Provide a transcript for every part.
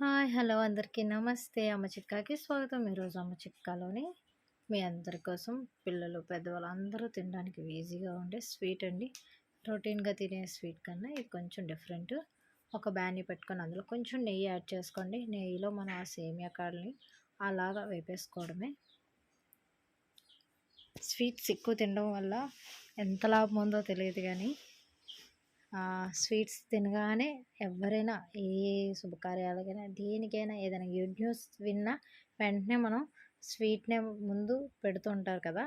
Hi hello అందరికీ. నమస్తే. అమ్మ చిక్కాకి స్వాగతం. ఈరోజు అమ్మ చిక్కాలోని మీ అందరి కోసం పిల్లలు పెద్దవాళ్ళు అందరూ తినడానికి ఈజీగా ఉండే స్వీట్ అండి. రొటీన్గా తినే స్వీట్ కన్నా ఇది కొంచెం డిఫరెంట్. ఒక బ్యానీ పెట్టుకొని అందులో కొంచెం నెయ్యి యాడ్ చేసుకోండి. నెయ్యిలో మనం ఆ సేమియా కాడని అలాగా వేపేసుకోవడమే. స్వీట్స్ ఎక్కువ తినడం వల్ల ఎంత లాభం ఉందో తెలియదు కానీ స్వీట్స్ తినగానే ఎవరైనా ఏ శుభకార్యాలకైనా దేనికైనా ఏదైనా గుడ్ న్యూస్ విన్నా వెంటనే మనం స్వీట్నే ముందు పెడుతుంటారు కదా!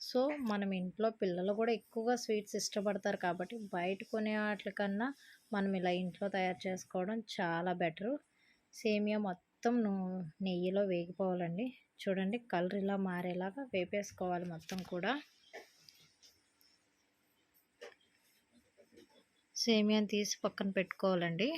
సో మనం ఇంట్లో పిల్లలు కూడా ఎక్కువగా స్వీట్స్ ఇష్టపడతారు కాబట్టి బయట కొనే వాటికన్నా మనం ఇలా ఇంట్లో తయారు చేసుకోవడం చాలా బెటరు. సేమియా మొత్తం నెయ్యిలో వేగిపోవాలండి. చూడండి కలర్ ఇలా మారేలాగా వేపేసుకోవాలి మొత్తం కూడా. సేమియాని తీసి పక్కన పెట్టుకోవాలండి.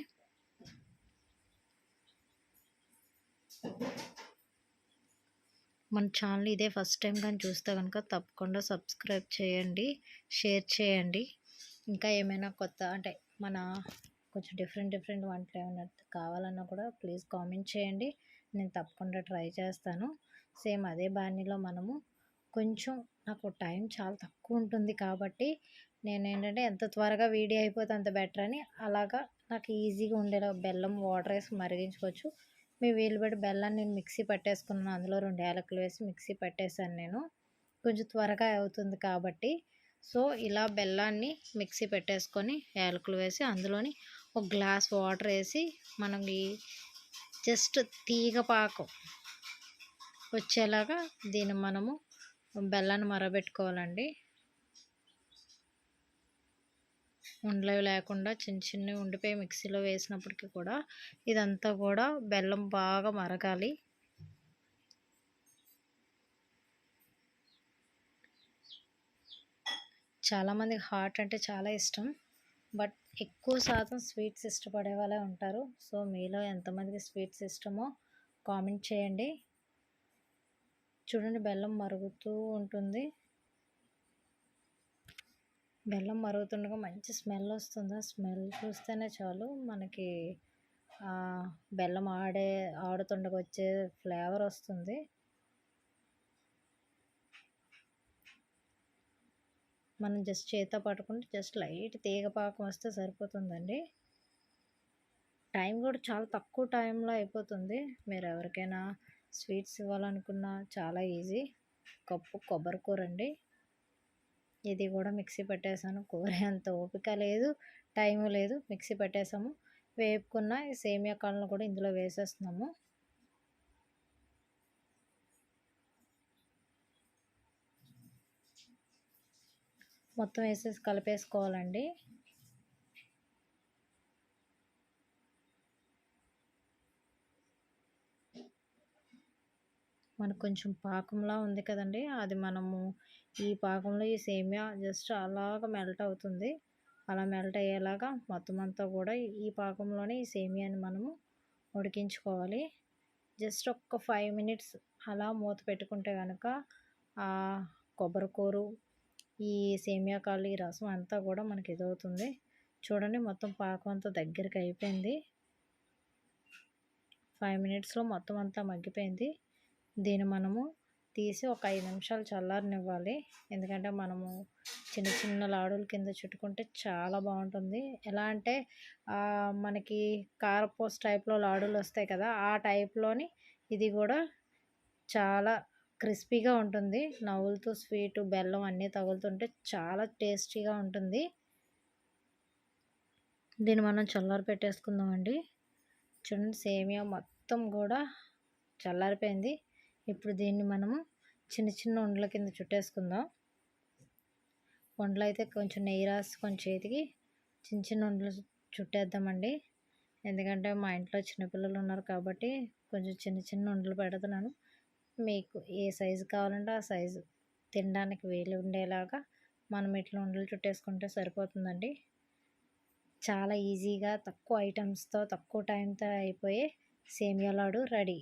మన ఛానల్ ఇదే ఫస్ట్ టైం కానీ చూస్తే కనుక తప్పకుండా సబ్స్క్రైబ్ చేయండి షేర్ చేయండి. ఇంకా ఏమైనా కొత్త అంటే మన కొంచెం డిఫరెంట్ డిఫరెంట్ వంటలు ఏమైనా కావాలన్నా కూడా ప్లీజ్ కామెంట్ చేయండి. నేను తప్పకుండా ట్రై చేస్తాను. సేమ్ అదే బాణీలో మనము కొంచెం నాకు టైం చాలా తక్కువ ఉంటుంది కాబట్టి నేను ఏంటంటే ఎంత త్వరగా వేడి అయిపోతే అంత బెటర్ అని అలాగా నాకు ఈజీగా ఉండేలా బెల్లం వాటర్ వేసి మరిగించుకోవచ్చు. మీ వీలు బట్టి బెల్లాన్ని నేను మిక్సీ పట్టేసుకున్నాను. అందులో రెండు యాలకులు వేసి మిక్సీ పట్టేశాను నేను. కొంచెం త్వరగా అవుతుంది కాబట్టి. సో ఇలా బెల్లాన్ని మిక్సీ పెట్టేసుకొని యాలకులు వేసి అందులోని ఒక గ్లాస్ వాటర్ వేసి మనకి జస్ట్ తీగ పాకం వచ్చేలాగా దీన్ని మనము బెల్లాన్ని మరబెట్టుకోవాలండి. ఉండలేవి లేకుండా చిన్న చిన్నవి ఉండిపోయి మిక్సీలో వేసినప్పటికీ కూడా ఇదంతా కూడా బెల్లం బాగా మరగాలి. చాలామందికి హాట్ అంటే చాలా ఇష్టం. బట్ ఎక్కువ శాతం స్వీట్స్ ఇష్టపడే వాళ్ళే ఉంటారు. సో మీలో ఎంతమందికి స్వీట్స్ ఇష్టమో కామెంట్ చేయండి. చూడండి బెల్లం మరుగుతూ ఉంటుంది. బెల్లం మరుగుతుండగా మంచి స్మెల్ వస్తుంది. ఆ స్మెల్ చూస్తేనే చాలు మనకి బెల్లం ఆడే ఆడుతుండగా వచ్చే ఫ్లేవర్ వస్తుంది. మనం జస్ట్ చేతితో పట్టుకుంటే జస్ట్ లైట్ తీగ పాకం వస్తే సరిపోతుందండి. టైం కూడా చాలా తక్కువ టైంలో అయిపోతుంది. మీరు ఎవరికైనా స్వీట్స్ ఇవ్వాలనుకున్నా చాలా ఈజీ. కప్పు కొబ్బరి కూర అండి. ఇది కూడా మిక్సీ పెట్టేసాను. కూర అంత ఓపిక లేదు టైము లేదు మిక్సీ పెట్టేసాము. వేపుకున్న సేమియా కాళ్ళను కూడా ఇందులో వేసేస్తున్నాము. మొత్తం వేసేసి కలిపేసుకోవాలండి. మనకు కొంచెం పాకంలా ఉంది కదండి. అది మనము ఈ పాకంలో ఈ సేమియా జస్ట్ అలాగ మెల్ట్ అవుతుంది. అలా మెల్ట్ అయ్యేలాగా మొత్తం అంతా కూడా ఈ పాకంలోనే ఈ సేమియాని మనము ఉడికించుకోవాలి. జస్ట్ ఒక్క ఫైవ్ మినిట్స్ అలా మూత పెట్టుకుంటే కనుక ఆ కొబ్బరికూరు ఈ సేమియా కాళ్ళు ఈ రసం అంతా కూడా మనకి ఇదవుతుంది. చూడండి మొత్తం పాకం అంతా దగ్గరికి అయిపోయింది. ఫైవ్ మినిట్స్లో మొత్తం అంతా మగ్గిపోయింది. దీన్ని మనము తీసి ఒక ఐదు నిమిషాలు చల్లారనివ్వాలి. ఎందుకంటే మనము చిన్న చిన్న లాడుల కింద చుట్టుకుంటే చాలా బాగుంటుంది. ఎలా అంటే మనకి కారపోస్ టైప్లో లాడులు వస్తాయి కదా ఆ టైప్లోని ఇది కూడా చాలా క్రిస్పీగా ఉంటుంది. నవ్వులతో స్వీట్ బెల్లం అన్నీ తగులుతుంటే చాలా టేస్టీగా ఉంటుంది. దీన్ని మనం చల్లారి పెట్టేసుకుందామండి. చూడండి సేమియా మొత్తం కూడా చల్లారిపోయింది. ఇప్పుడు దీన్ని మనము చిన్న చిన్న ఉండల కింద చుట్టేసుకుందాం. ఉండలు అయితే కొంచెం నెయ్యి రాసి కొంచెం చేతికి చిన్న చిన్న ఉండలు చుట్టేద్దామండి. ఎందుకంటే మా ఇంట్లో చిన్నపిల్లలు ఉన్నారు కాబట్టి కొంచెం చిన్న చిన్న ఉండలు పెడుతున్నాను. మీకు ఏ సైజు కావాలంటే ఆ సైజు తినడానికి వేలు ఉండేలాగా మనం ఇట్లా ఉండలు చుట్టేసుకుంటే సరిపోతుందండి. చాలా ఈజీగా తక్కువ ఐటమ్స్తో తక్కువ టైంతో అయిపోయే సేమియా లాడు రెడీ.